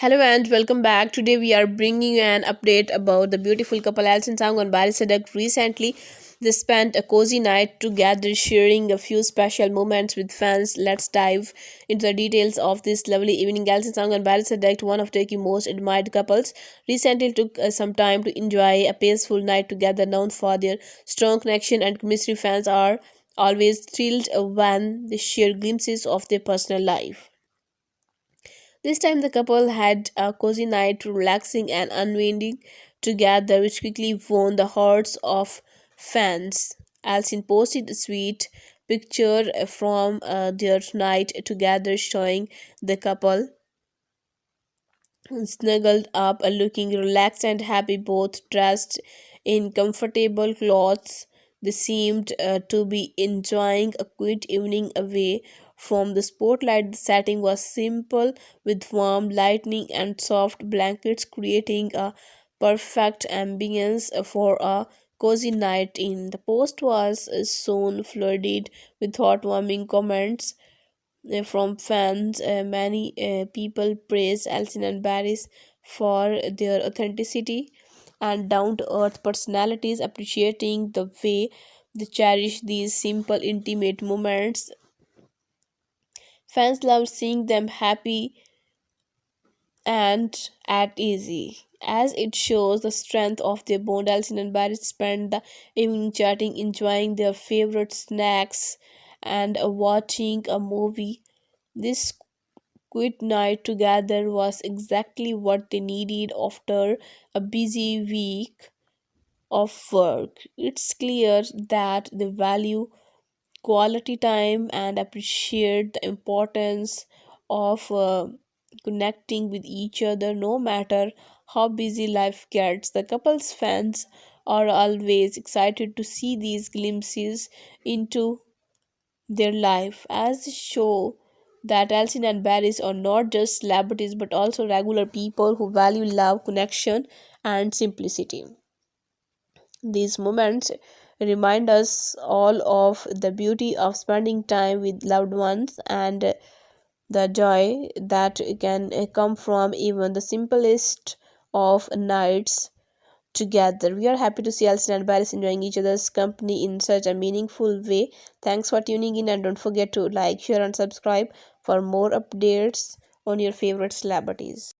Hello and welcome back. Today we are bringing you an update about the beautiful couple Alison Sang and Barry Sadek. Recently, they spent a cozy night together, sharing a few special moments with fans. Let's dive into the details of this lovely evening. Alison Sang and Barry Sadek, one of Turkey's most admired couples, recently took uh, some time to enjoy a peaceful night together. Known for their strong connection and chemistry, fans are always thrilled when they share glimpses of their personal life. This time the couple had a cozy night relaxing and unwinding together, which quickly won the hearts of fans. Alcin posted a sweet picture from uh, their night together showing the couple snuggled up, looking relaxed and happy, both dressed in comfortable clothes. They seemed uh, to be enjoying a quiet evening away from the spotlight. The setting was simple with warm lighting and soft blankets, creating a perfect ambience for a cozy night in. The post was uh, soon flooded with heartwarming comments uh, from fans. Uh, many people praised Alcin and Barris for their authenticity and down to earth personalities, appreciating the way they cherish these simple, intimate moments. Fans love seeing them happy and at easy. As it shows the strength of their bond, Alcin and Barry spend the evening chatting, enjoying their favorite snacks, and watching a movie. This quiet night together was exactly what they needed after a busy week of work. It's clear that they value quality time and appreciate the importance of uh, connecting with each other no matter how busy life gets. The couple's fans are always excited to see these glimpses into their life as they show that Elsin and Barris are not just celebrities but also regular people who value love, connection, and simplicity. These moments remind us all of the beauty of spending time with loved ones and the joy that can come from even the simplest of nights together. We are happy to see Alison and Paris enjoying each other's company in such a meaningful way. Thanks for tuning in and don't forget to like, share, and subscribe for more updates on your favorite celebrities.